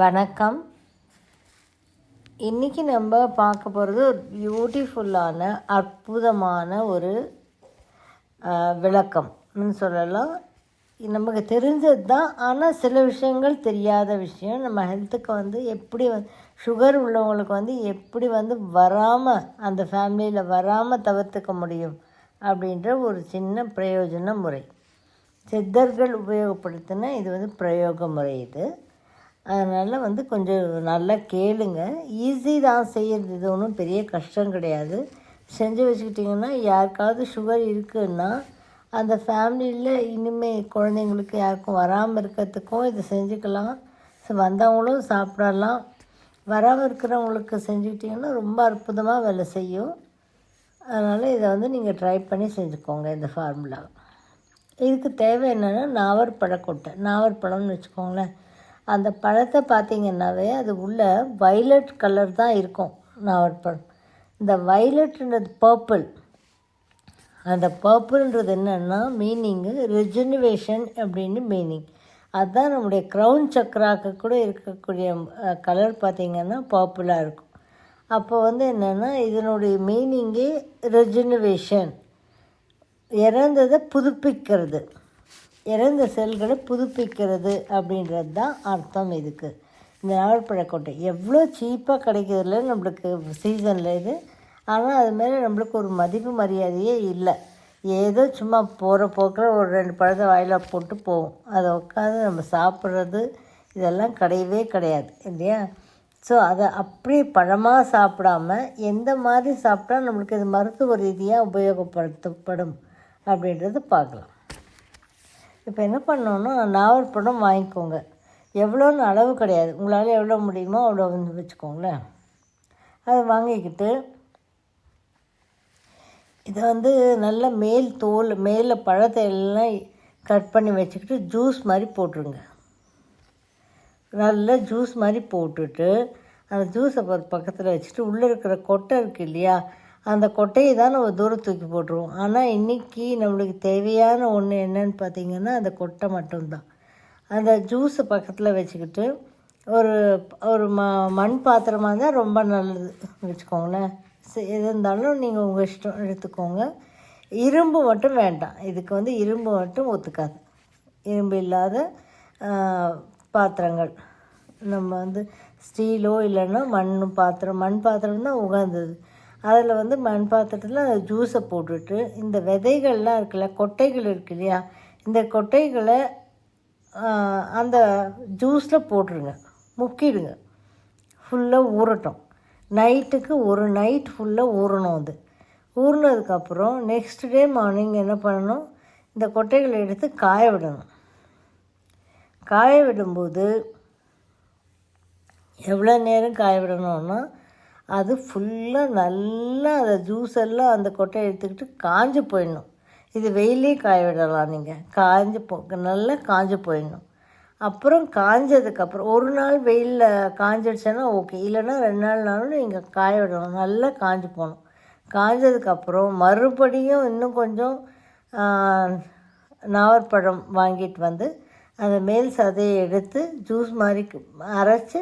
வணக்கம். இன்றைக்கி நம்ம பார்க்க போகிறது ஒரு பியூட்டிஃபுல்லான அற்புதமான ஒரு விளக்கம்னு சொல்லலாம். இது நமக்கு தெரிஞ்சது தான் ஆனால் சில விஷயங்கள் தெரியாத விஷயம். நம்ம ஹெல்த்துக்கு வந்து எப்படி வந்து சுகர் உள்ளவங்களுக்கு வந்து எப்படி வந்து வராமல் அந்த ஃபேமிலியில் வராமல் தவிர்த்துக்க முடியும் அப்படின்ற ஒரு சின்ன பிரயோஜன முறை. சித்தர்கள் உபயோகப்படுத்தின இது வந்து பிரயோக முறை இது. அதனால் வந்து கொஞ்சம் நல்லா கேளுங்க. ஈஸி தான் செய்கிறது இது ஒன்றும் பெரிய கஷ்டம் கிடையாது. செஞ்சு வச்சுக்கிட்டிங்கன்னா யாருக்காவது சுகர் இருக்குன்னா அந்த ஃபேமிலியில் இனிமேல் குழந்தைங்களுக்கு யாருக்கும் வராமல் இருக்கிறதுக்கும் இதை செஞ்சுக்கலாம். வந்தவங்களும் சாப்பிடலாம். வராமல் இருக்கிறவங்களுக்கு செஞ்சுக்கிட்டிங்கன்னா ரொம்ப அற்புதமாக வேலை செய்யும். அதனால் இதை வந்து நீங்கள் ட்ரை பண்ணி செஞ்சுக்கோங்க இந்த ஃபார்முலா இதுக்கு தேவை என்னென்னா நாவற்பழக்கொட்டை நாவற்பழம்னு வச்சுக்கோங்களேன். அந்த பழத்தை பார்த்தீங்கன்னாவே அது உள்ள வைலட் கலர் தான் இருக்கும். நாவற்பழம் இந்த வைலட்ன்றது பர்பிள் அந்த பர்பிள்ன்றது என்னென்னா மீனிங்கு ரெஜினுவேஷன் அப்படின்னு மீனிங் அதுதான் நம்முடைய க்ரௌன் சக்கராக்கு கூட இருக்கக்கூடிய கலர் பார்த்திங்கன்னா பர்பிளாக இருக்கும். அப்போ வந்து என்னென்னா இதனுடைய மீனிங்கே ரெஜினுவேஷன் இறந்ததை புதுப்பிக்கிறது. இறந்த செல்களை புதுப்பிக்கிறது அப்படின்றது தான் அர்த்தம் இதுக்கு. இந்த நாவற்பழக்கொட்டை எவ்வளோ சீப்பாக கிடைக்கிறதுல நம்மளுக்கு சீசனில் இது. ஆனால் அது மாதிரி நம்மளுக்கு ஒரு மதிப்பு மரியாதையே இல்லை. ஏதோ சும்மா போகிற போக்கில் ஒரு ரெண்டு பழத்தை வாயில் போட்டு போவோம். அதை உட்காந்து நம்ம சாப்பிட்றது இதெல்லாம் கிடையவே கிடையாது இல்லையா? ஸோ அதை அப்படியே பழமாக சாப்பிடாம எந்த மாதிரி சாப்பிட்டா நம்மளுக்கு இது மருத்துவ ரீதியாக உபயோகப்படுத்தப்படும் அப்படின்றது பார்க்கலாம். இப்போ என்ன பண்ணோன்னா படம் வாங்கிக்கோங்க. எவ்வளோன்னு அளவு கிடையாது. உங்களால் எவ்வளோ முடியுமோ அவ்வளோ வந்து வச்சுக்கோங்களேன். அதை வாங்கிக்கிட்டு இதை வந்து நல்ல மேல் தோல் மேலே பழத்தை எல்லாம் கட் பண்ணி வச்சுக்கிட்டு ஜூஸ் மாதிரி போட்டுருங்க. நல்லா ஜூஸ் மாதிரி போட்டுட்டு அந்த ஜூஸை பக்கத்தில் வச்சுட்டு உள்ளே இருக்கிற கொட்டை இருக்குது இல்லையா அந்த கொட்டையை தான் நம்ம தூரம் தூக்கி போட்டுருவோம். ஆனால் இன்றைக்கி நம்மளுக்கு தேவையான ஒன்று என்னன்னு பார்த்தீங்கன்னா அந்த கொட்டை மட்டும்தான். அந்த ஜூஸை பக்கத்தில் வச்சுக்கிட்டு ஒரு ஒரு ம மண் பாத்திரமாக இருந்தால் ரொம்ப நல்லது. வச்சுக்கோங்களேன். சரி, எது இருந்தாலும் நீங்கள் உங்கள் இஷ்டம் எடுத்துக்கோங்க. இரும்பு மட்டும் வேண்டாம். இதுக்கு வந்து இரும்பு மட்டும் ஒத்துக்காது. இரும்பு இல்லாத பாத்திரங்கள். நம்ம வந்து ஸ்டீலோ இல்லைன்னா மண் பாத்திரம் மண் பாத்திரம் தான் உகந்தது. அதில் வந்து மண் பாத்திரத்தில் ஜூஸை போட்டுட்டு இந்த விதைகள்லாம் இருக்குல்ல கொட்டைகள் இருக்கு இல்லையா? இந்த கொட்டைகளை அந்த ஜூஸில் போட்டுருங்க. முக்கிடுங்க. ஃபுல்லாக ஊறட்டும். நைட்டுக்கு ஒரு நைட் ஃபுல்லாக ஊறணும் அது. ஊறினதுக்கப்புறம் நெக்ஸ்ட் டே மார்னிங் என்ன பண்ணணும்? இந்த கொட்டைகளை எடுத்து காய விடணும். காய விடும்போது எவ்வளோ நேரம் காய விடணும்னா அது ஃபுல்லாக நல்லா அந்த ஜூஸ் எல்லாம் அந்த கொட்டையை எடுத்துக்கிட்டு காஞ்சு போயிடணும். இது வெயிலே காய விடலாம் நீங்கள் காஞ்சு போ நல்லா காஞ்சு போயிடணும். அப்புறம் காஞ்சதுக்கப்புறம் ஒரு நாள் வெயிலில் காஞ்சிடுச்சுன்னா ஓகே இல்லைன்னா ரெண்டு நாள்னாலும் நீங்கள் காய விடணும் நல்லா காஞ்சு போகணும். காஞ்சதுக்கப்புறம் மறுபடியும் இன்னும் கொஞ்சம் நாவற்பழம் வாங்கிட்டு வந்து அந்த மேல் சதையை எடுத்து ஜூஸ் மாதிரி அரைச்சி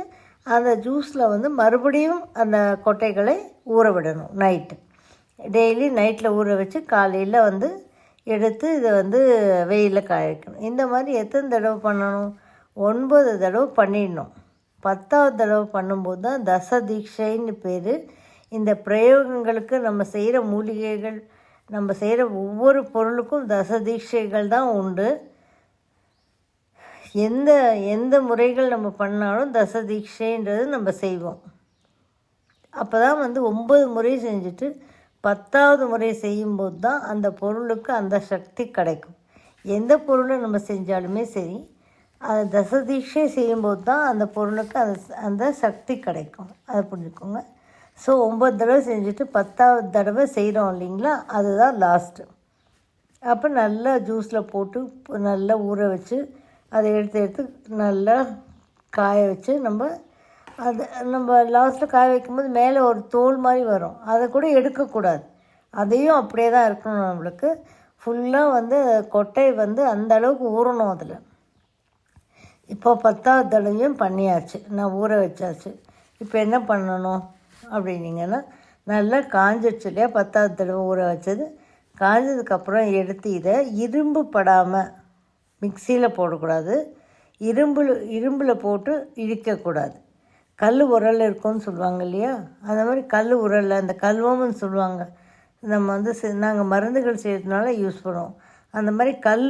அந்த ஜூஸில் வந்து மறுபடியும் அந்த கொட்டைகளை ஊற விடணும் நைட்டு டெய்லி நைட்டில் ஊற வச்சு காலையில் வந்து எடுத்து இதை வந்து வெயிலில் காய வைக்கணும். இந்த மாதிரி எத்தனை தடவை பண்ணணும்? ஒன்பது தடவை பண்ணிடணும். பத்தாவது தடவை பண்ணும்போது தான் தச தீட்சைன்னு பேர். இந்த பிரயோகங்களுக்கு நம்ம செய்கிற மூலிகைகள் நம்ம செய்கிற ஒவ்வொரு பொருளுக்கும் தச தீட்சைகள் தான் உண்டு. எந்த எந்த முறைகள் நம்ம பண்ணாலும் தச தீட்சைன்றது நம்ம செய்வோம். அப்போ தான் வந்து ஒம்பது முறை செஞ்சுட்டு பத்தாவது முறை செய்யும்போது தான் அந்த பொருளுக்கு அந்த சக்தி கிடைக்கும். எந்த பொருளை நம்ம செஞ்சாலுமே சரி அது தசதீட்சை செய்யும்போது தான் அந்த பொருளுக்கு அந்த அந்த சக்தி கிடைக்கும். அதை புரிஞ்சுக்கோங்க. ஸோ ஒம்பது தடவை செஞ்சுட்டு பத்தாவது தடவை செய்கிறோம் இல்லைங்களா? அதுதான் லாஸ்ட்டு அப்போ நல்லா ஜூஸில் போட்டு நல்லா ஊற வச்சு அதை எடுத்து எடுத்து நல்லா காய வச்சு நம்ம அது நம்ம லாஸ்ட்டில் காய வைக்கும்போது மேலே ஒரு தோல் மாதிரி வரும். அதை கூட எடுக்கக்கூடாது. அதையும் அப்படியே தான் இருக்கணும் நம்மளுக்கு. ஃபுல்லாக வந்து கொட்டை வந்து அந்த அளவுக்கு ஊறணும் அதில். இப்போ பத்தாவது தடவையும் பண்ணியாச்சு. நான் ஊற வச்சாச்சு. இப்போ என்ன பண்ணணும் அப்படின்னீங்கன்னா நல்லா காஞ்சிடுச்சு இல்லையா? பத்தாவது தடவை ஊற வச்சது. காஞ்சதுக்கப்புறம் எடுத்து இதை இரும்பு படாமல் மிக்சியில் போடக்கூடாது. இரும்பில் இரும்பில் போட்டு இடிக்கக்கூடாது. கல் உரல் இருக்கும்னு சொல்லுவாங்க இல்லையா? அந்த மாதிரி கல் உரல் அந்த கல்வம்னு சொல்லுவாங்க. நம்ம வந்து நாங்கள் மருந்துகள் செய்கிறதுனால யூஸ் பண்ணுவோம். அந்த மாதிரி கல்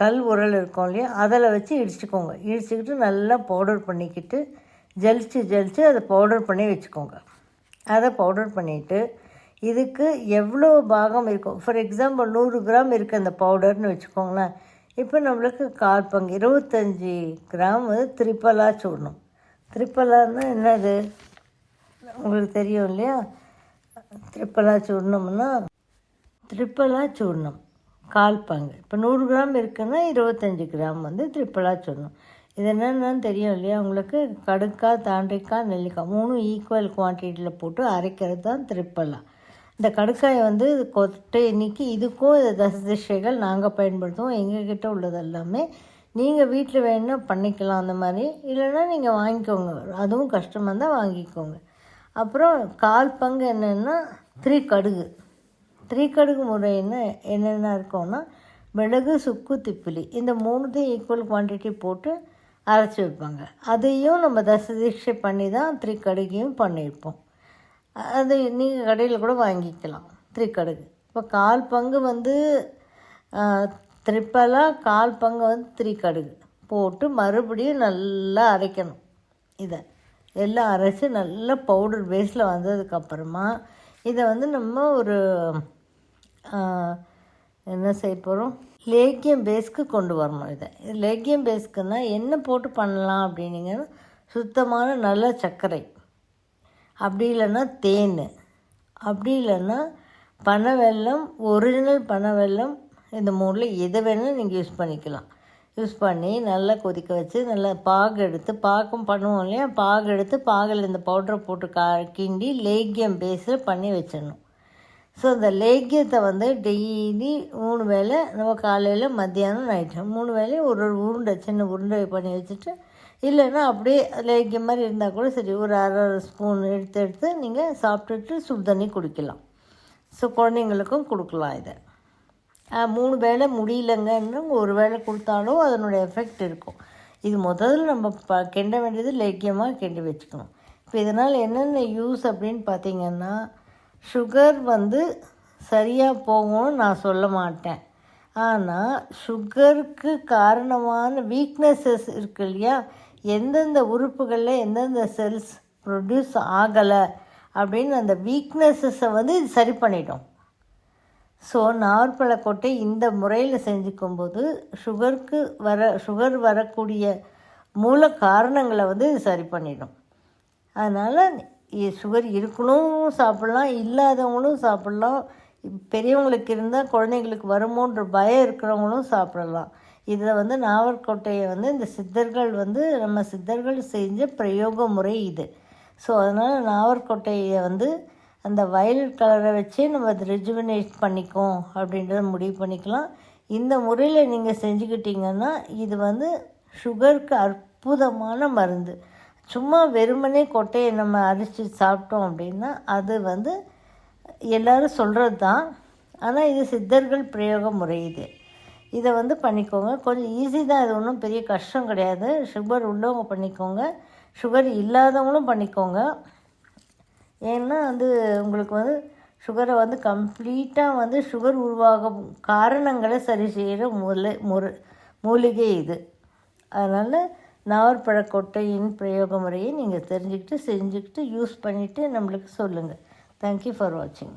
கல் உரல் இருக்கும் இல்லையா? அதில் வச்சு இடிச்சுக்கோங்க. இடிச்சுக்கிட்டு நல்லா பவுடர் பண்ணிக்கிட்டு ஜலிச்சு ஜலிச்சு அதை பவுடர் பண்ணி வச்சுக்கோங்க. அதை பவுடர் பண்ணிவிட்டு இதுக்கு எவ்வளோ பாகம் இருக்கும்? ஃபார் எக்ஸாம்பிள் நூறு கிராம் இருக்குது அந்த பவுடர்னு வச்சுக்கோங்களேன். இப்போ நம்மளுக்கு கால் பங்கு. இருபத்தஞ்சி கிராம் வந்து திரிப்பலா சூடணும். திரிப்பலான்னா என்னது? உங்களுக்கு தெரியும் இல்லையா? திரிப்பலா சூடணும்னா திரிப்பலா சூடணும். கால் பங்கு. இப்போ நூறு கிராம் இருக்குன்னா இருபத்தஞ்சி கிராம் வந்து திரிப்பலா சூடணும். இது என்னென்னு தெரியும் இல்லையா? உங்களுக்கு கடுக்காய் தாண்டிக்காய் நெல்லிக்காய் மூணும் ஈக்குவல் குவான்டிட்டியில் போட்டு அரைக்கிறது தான் திரிப்பலா இந்த கடுக்காயை வந்து கொட்டை இன்னைக்கு இதுக்கும் இந்த தசதிஷைகள் நாங்கள் பயன்படுத்துவோம். எங்ககிட்ட உள்ளது எல்லாமே நீங்கள் வீட்டில் வேணும்னா பண்ணிக்கலாம் அந்த மாதிரி. இல்லைன்னா நீங்கள் வாங்கிக்கோங்க. அதுவும் கஷ்டமாக இருந்தால் வாங்கிக்கோங்க. அப்புறம் கால் பங்கு என்னென்னா த்ரீ கடுகு த்ரீ கடுகு முறைன்னு என்னென்ன இருக்கும்னா மிளகு சுக்கு திப்பிலி. இந்த மூணுத்தையும் ஈக்குவல் குவான்டிட்டி போட்டு அரைச்சி வைப்பாங்க. அதையும் நம்ம தசதீட்சை பண்ணி தான் த்ரீ கடுகையும் பண்ணியிருப்போம். அது நீங்கள் கடையில் கூட வாங்கிக்கலாம். த்ரீ கடுகு இப்போ கால் பங்கு வந்து த்ரிப்பலாக கால் பங்கு வந்து த்ரீ கடுகு போட்டு மறுபடியும் நல்லா அரைக்கணும். இதை. எல்லாம் அரைச்சி நல்லா பவுடர் பேஸில் வந்ததுக்கப்புறமா இதை வந்து நம்ம ஒரு என்ன செய்ய போகிறோம் லேக்கியம் பேஸ்க்கு கொண்டு வரணும் இதை. லேக்கியம் பேஸ்க்குன்னா என்ன போட்டு பண்ணலாம் அப்படின்னீங்கன்னா சுத்தமான நல்ல சர்க்கரை. அப்படி இல்லைன்னா தேன் அப்படி இல்லைன்னா பனை வெல்லம் ஒரிஜினல் பனை வெல்லம் இந்த மூணில் எதை வேணாலும் நீங்கள் யூஸ் பண்ணிக்கலாம். யூஸ் பண்ணி நல்லா கொதிக்க வச்சு நல்லா பாகு எடுத்து பாக்கும் பண்ணுவோம் இல்லையா? பாகு எடுத்து பாகில் இந்த பவுடரை போட்டு கா கிண்டி லேக்கியம் பேஸில் பண்ணி வச்சிடணும். ஸோ இந்த லேக்கியத்தை வந்து டெய்லி மூணு வேளை நம்ம காலையில் மத்தியானம் நைட்டு மூணு வேலையும் ஒரு ஒரு உருண்டை சின்ன உருண்டை பண்ணி வச்சுட்டு இல்லைன்னா அப்படியே லேக்கியம் மாதிரி இருந்தால் கூட சரி ஒரு அரை ஸ்பூன் எடுத்து எடுத்து நீங்கள் சாப்பிட்டுட்டு சுடு தண்ணி குடிக்கலாம். ஸோ குழந்தைங்களுக்கும் கொடுக்கலாம் இதை. மூணு வேளை முடியலங்கன்னு ஒரு வேளை கொடுத்தாலும் அதனுடைய எஃபெக்ட் இருக்கும். இது முதல்ல நம்ம ப கிண்ட வேண்டியது லேக்கியமாக கிண்டி வச்சுக்கணும். இப்போ இதனால் என்னென்ன யூஸ் அப்படின்னு பார்த்தீங்கன்னா சுகர் வந்து சரியாக போகும்னு நான் சொல்ல மாட்டேன். ஆனால் சுகருக்கு காரணமான வீக்னஸஸ் இருக்கு இல்லையா? எந்தெந்த உறுப்புகளில் எந்தெந்த செல்ஸ் ப்ரொடியூஸ் ஆகலை அப்படின்னு அந்த வீக்னஸஸை வந்து இது சரி பண்ணிட்டோம். ஸோ நார்பழக்கொட்டை இந்த முறையில் செஞ்சுக்கும்போது சுகருக்கு வர சுகர் வரக்கூடிய மூல காரணங்களை வந்து இது சரி பண்ணிடும். அதனால் சுகர் இருக்கணும் சாப்பிட்லாம் இல்லாதவங்களும் சாப்பிட்லாம். பெரியவங்களுக்கு இருந்தால் குழந்தைங்களுக்கு வருமோன்ற பயம் இருக்கிறவங்களும் சாப்பிடலாம். இதை வந்து நாவற்கொட்டையை வந்து இந்த சித்தர்கள் வந்து நம்ம சித்தர்கள் செஞ்ச பிரயோக முறை இது. ஸோ அதனால் நாவற்கொட்டையை வந்து அந்த வயலட் கலரை வச்சே நம்ம அதை ரெஜுவனேட் பண்ணிக்கோம் அப்படின்றத முடிவு பண்ணிக்கலாம். இந்த முறையில் நீங்கள் செஞ்சுக்கிட்டிங்கன்னா இது வந்து சுகருக்கு அற்புதமான மருந்து. சும்மா வெறுமனே கொட்டையை நம்ம அரிச்சு சாப்பிட்டோம் அப்படின்னா அது வந்து எல்லோரும் சொல்கிறது தான் ஆனால் இது சித்தர்கள் பிரயோக முறை இது. இதை வந்து பண்ணிக்கோங்க. கொஞ்சம் ஈஸி தான் இது ஒன்றும் பெரிய கஷ்டம் கிடையாது. சுகர் உள்ளவங்க பண்ணிக்கோங்க. சுகர் இல்லாதவங்களும் பண்ணிக்கோங்க. ஏன்னா வந்து உங்களுக்கு வந்து சுகரை வந்து கம்ப்ளீட்டாக வந்து சுகர் உருவாகும் காரணங்களை சரி செய்கிற மூலை முரு மூலிகை இது. அதனால் நாவற்பழ கொட்டையின் பிரயோக முறையை நீங்கள் தெரிஞ்சுக்கிட்டு செஞ்சுக்கிட்டு யூஸ் பண்ணிவிட்டு நம்மளுக்கு சொல்லுங்கள் தேங்க்யூ ஃபார் வாட்சிங்